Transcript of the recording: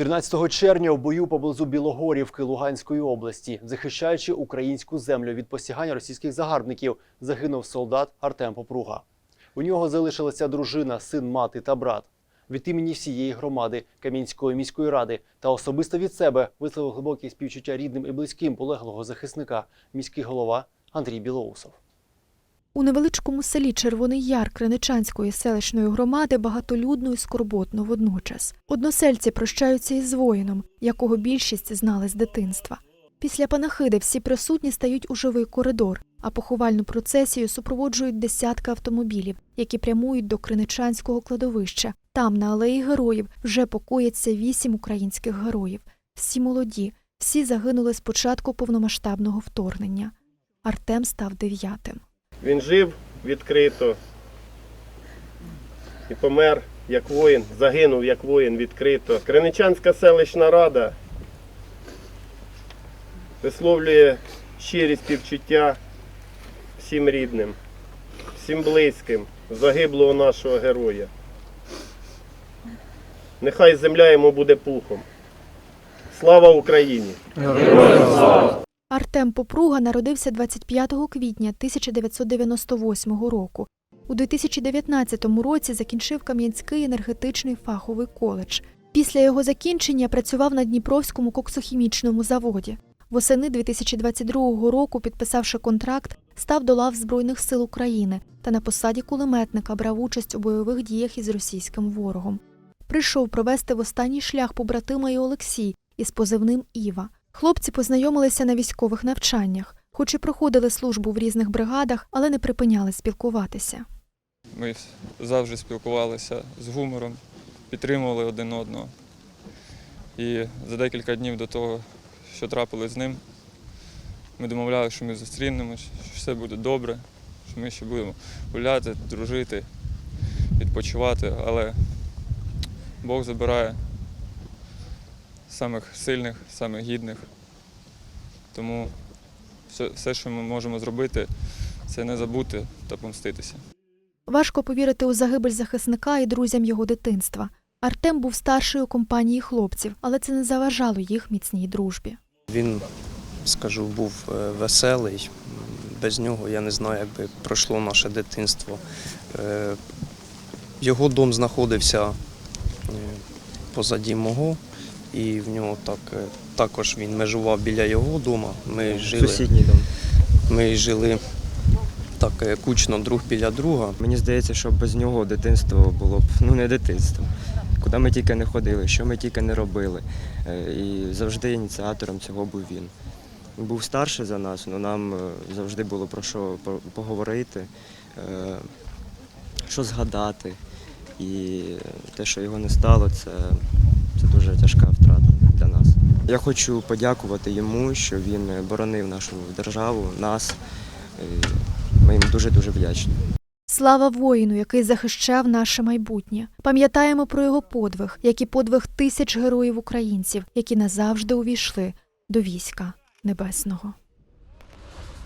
13 червня в бою поблизу Білогорівки Луганської області, захищаючи українську землю від посягання російських загарбників, загинув солдат Артем Попруга. У нього залишилася дружина, син, мати та брат. Від імені всієї громади Кам'янської міської ради та особисто від себе висловив глибокі співчуття рідним і близьким полеглого захисника, міський голова Андрій Білоусов. У невеличкому селі Червоний Яр Криничанської селищної громади багатолюдно і скорботно водночас. Односельці прощаються із воїном, якого більшість знали з дитинства. Після панахиди всі присутні стають у живий коридор, а поховальну процесію супроводжують десятки автомобілів, які прямують до Криничанського кладовища. Там, на алеї героїв, вже покояться вісім українських героїв. Всі молоді, всі загинули з початку повномасштабного вторгнення. Артем став дев'ятим. Він жив відкрито і помер як воїн, загинув як воїн відкрито. Криничанська селищна рада висловлює щирі співчуття всім рідним, всім близьким загиблого нашого героя. Нехай земля йому буде пухом. Слава Україні! Артем Попруга народився 25 квітня 1998 року. У 2019 році закінчив Кам'янський енергетичний фаховий коледж. Після його закінчення працював на Дніпровському коксохімічному заводі. Восени 2022 року, підписавши контракт, став до лав Збройних сил України та на посаді кулеметника брав участь у бойових діях із російським ворогом. Прийшов провести в останній шлях побратима і Олексій із позивним Іва. Хлопці познайомилися на військових навчаннях, хоч і проходили службу в різних бригадах, але не припиняли спілкуватися. Ми завжди спілкувалися з гумором, підтримували один одного. І за декілька днів до того, що трапилось з ним, ми домовлялися, що ми зустрінемось, що все буде добре, що ми ще будемо гуляти, дружити, відпочивати, але Бог забирає самих сильних, самих гідних. Тому все, все, що ми можемо зробити, це не забути та помститися. Важко повірити у загибель захисника і друзям його дитинства. Артем був старшою у компанії хлопців, але це не заважало їх міцній дружбі. Він, скажу, був е, веселий. Без нього я не знаю, як би пройшло наше дитинство. Е, Його дом знаходився е, позаді мого, і в нього так, е, також він межував біля його дому. Ми жили, Сусідній дом. ми жили так е, кучно друг біля друга. Мені здається, що без нього дитинство було б ну не дитинством. Куди ми тільки не ходили, що ми тільки не робили. Е, І завжди ініціатором цього був він. Він був старший за нас, але нам завжди було про що поговорити, що згадати. І те, що його не стало, це дуже тяжка втрата для нас. Я хочу подякувати йому, що він боронив нашу державу, нас. Ми їм дуже-дуже вдячні. Слава воїну, який захищав наше майбутнє. Пам'ятаємо про його подвиг, як і подвиг тисяч героїв українців, які назавжди увійшли до війська небесного.